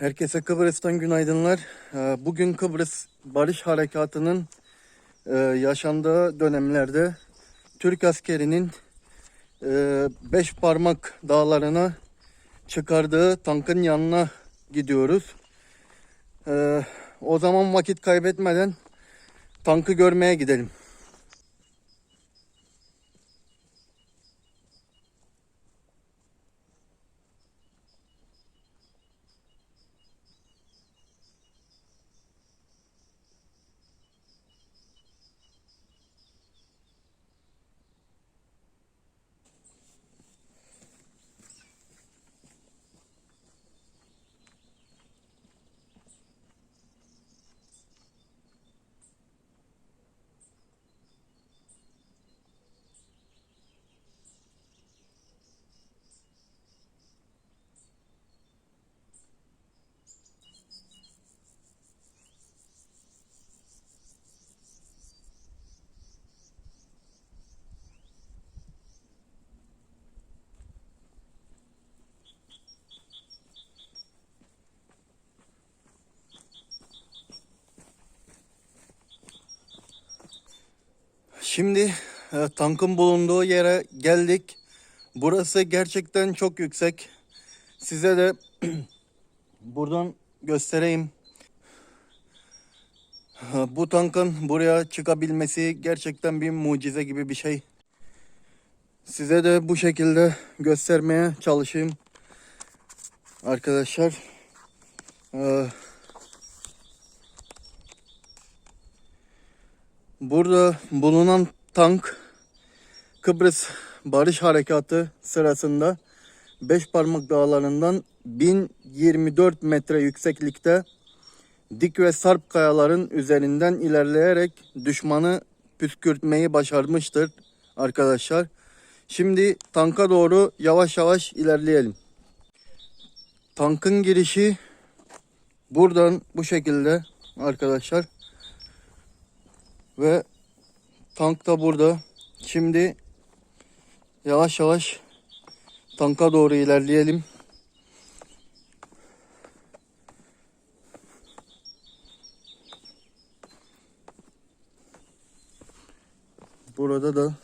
Herkese Kıbrıs'tan günaydınlar. Ee, Bugün Kıbrıs Barış Harekatı'nın e, yaşandığı dönemlerde Türk askerinin e, beş parmak dağlarına çıkardığı tankın yanına gidiyoruz. Ee, O zaman vakit kaybetmeden tankı görmeye gidelim. Şimdi e, tankın bulunduğu yere geldik. Burası gerçekten çok yüksek. Size de buradan göstereyim. E, Bu tankın buraya çıkabilmesi gerçekten bir mucize gibi bir şey. Size de bu şekilde göstermeye çalışayım. Arkadaşlar. E, Burada bulunan tank Kıbrıs Barış Harekatı sırasında Beş Parmak Dağları'ndan 1024 metre yükseklikte dik ve sarp kayaların üzerinden ilerleyerek düşmanı püskürtmeyi başarmıştır arkadaşlar. Şimdi tanka doğru yavaş yavaş ilerleyelim. Tankın girişi buradan bu şekilde arkadaşlar. Ve tank da burada. Şimdi yavaş yavaş tanka doğru ilerleyelim. Burada da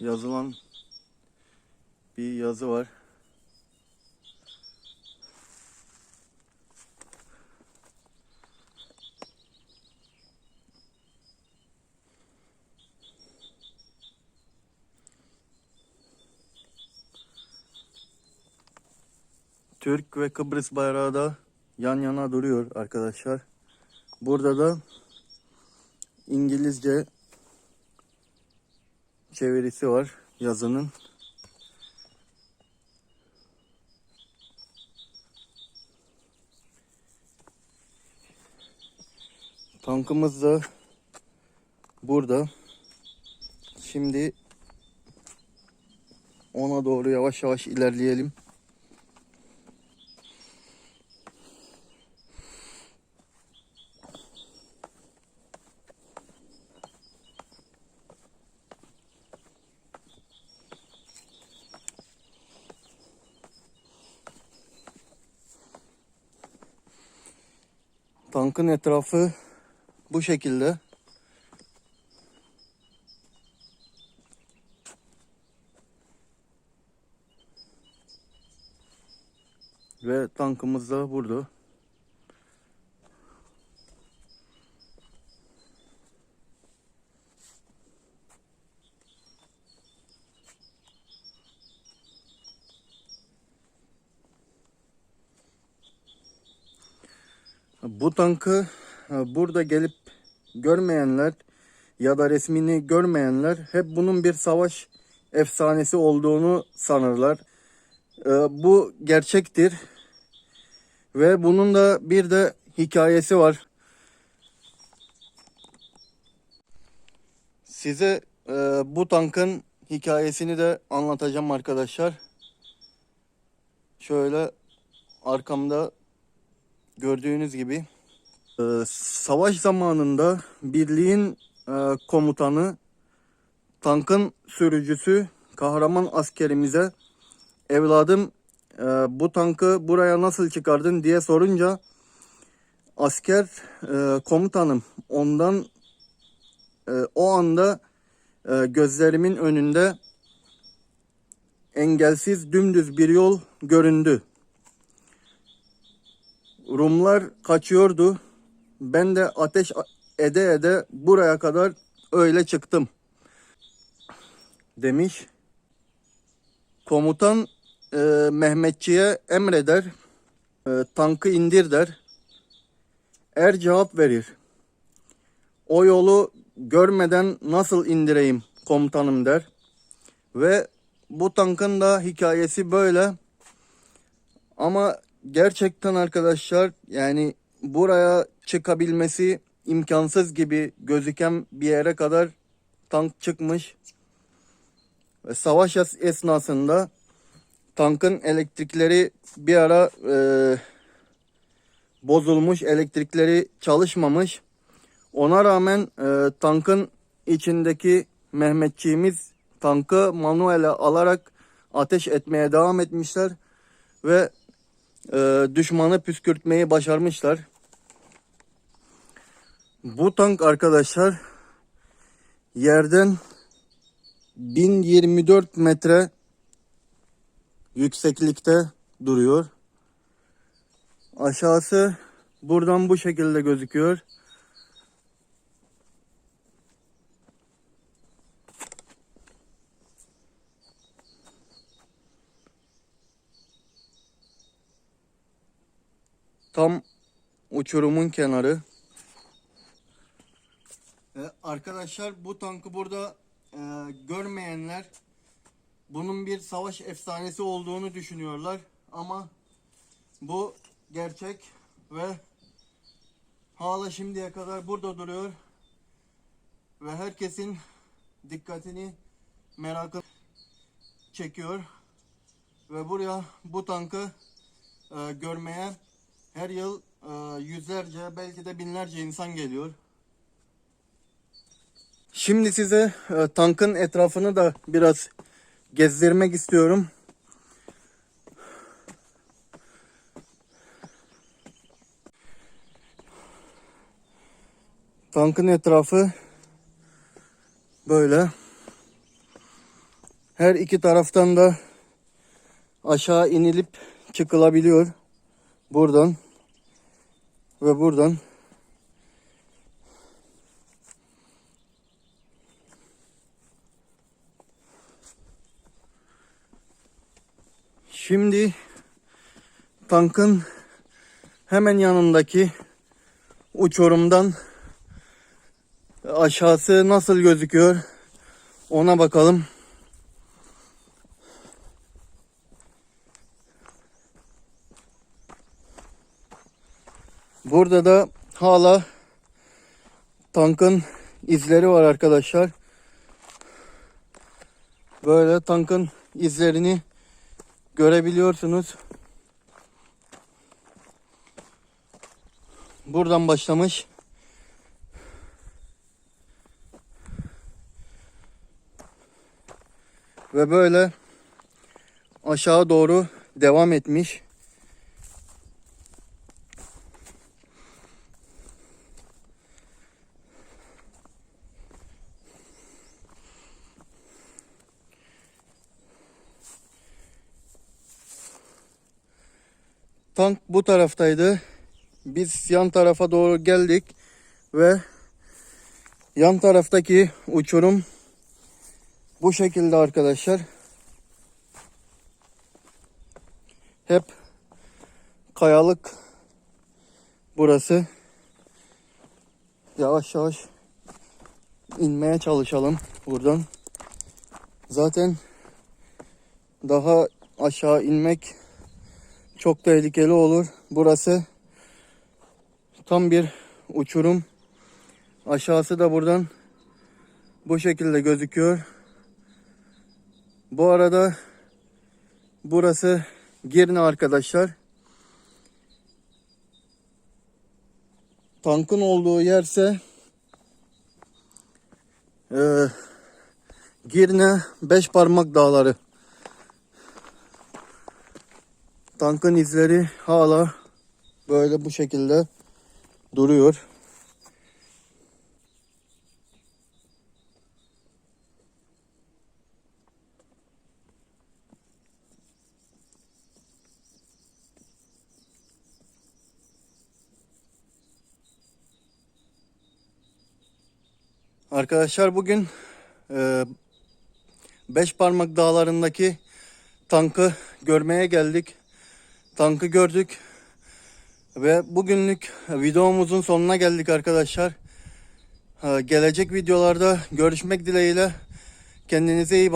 yazılan bir yazı var. Türk ve Kıbrıs bayrağı da yan yana duruyor arkadaşlar. Burada da İngilizce çevirisi var yazının. Tankımız da burada. Şimdi ona doğru yavaş yavaş ilerleyelim. Tankın etrafı bu şekilde. Ve tankımız da burada. Bu tankı e, burada gelip görmeyenler ya da resmini görmeyenler hep bunun bir savaş efsanesi olduğunu sanırlar. E, Bu gerçektir. Ve bunun da bir de hikayesi var. Size e, bu tankın hikayesini de anlatacağım arkadaşlar. Şöyle arkamda gördüğünüz gibi savaş zamanında birliğin e, komutanı tankın sürücüsü kahraman askerimize evladım e, bu tankı buraya nasıl çıkardın diye sorunca asker e, komutanım ondan o anda gözlerimin önünde engelsiz dümdüz bir yol göründü. Rumlar kaçıyordu. Ben de ateş ede ede buraya kadar öyle çıktım. Demiş. Komutan e, Mehmetçiye emreder. E, tankı indir der. Er cevap verir. O yolu görmeden nasıl indireyim komutanım der. Ve bu tankın da hikayesi böyle. Ama gerçekten arkadaşlar yani buraya çıkabilmesi imkansız gibi gözüken bir yere kadar tank çıkmış. Ve savaş es- esnasında tankın elektrikleri bir ara e, bozulmuş, elektrikleri çalışmamış. Ona rağmen e, tankın içindeki Mehmetçiğimiz tankı manuele alarak ateş etmeye devam etmişler ve e, düşmanı püskürtmeyi başarmışlar. Bu tank arkadaşlar yerden 1024 metre yükseklikte duruyor. Aşağısı buradan bu şekilde gözüküyor. Tam uçurumun kenarı. Arkadaşlar bu tankı burada e, görmeyenler bunun bir savaş efsanesi olduğunu düşünüyorlar ama bu gerçek ve hala şimdiye kadar burada duruyor ve herkesin dikkatini merakını çekiyor ve buraya bu tankı e, görmeye her yıl e, yüzlerce belki de binlerce insan geliyor. Şimdi size e, tankın etrafını da biraz gezdirmek istiyorum. Tankın etrafı böyle. Her iki taraftan da aşağı inilip çıkılabiliyor. Buradan ve buradan. Şimdi tankın hemen yanındaki uçurumdan aşağısı nasıl gözüküyor ona bakalım. Burada da hala tankın izleri var arkadaşlar. Böyle tankın izlerini görebiliyorsunuz. Buradan başlamış. Ve böyle aşağı doğru devam etmiş. Tank bu taraftaydı. Biz yan tarafa doğru geldik ve yan taraftaki uçurum bu şekilde arkadaşlar. Hep kayalık burası. Yavaş yavaş inmeye çalışalım buradan. Zaten daha aşağı inmek çok tehlikeli olur. Burası tam bir uçurum. Aşağısı da buradan bu şekilde gözüküyor. Bu arada burası Girne arkadaşlar. Tankın olduğu yerse e, Girne Beş Parmak Dağları. Tankın izleri hala böyle bu şekilde duruyor. Arkadaşlar bugün e, Beş Parmak Dağları'ndaki tankı görmeye geldik. Tankı gördük. Ve bugünlük videomuzun sonuna geldik arkadaşlar. E, Gelecek videolarda görüşmek dileğiyle. Kendinize iyi bakın.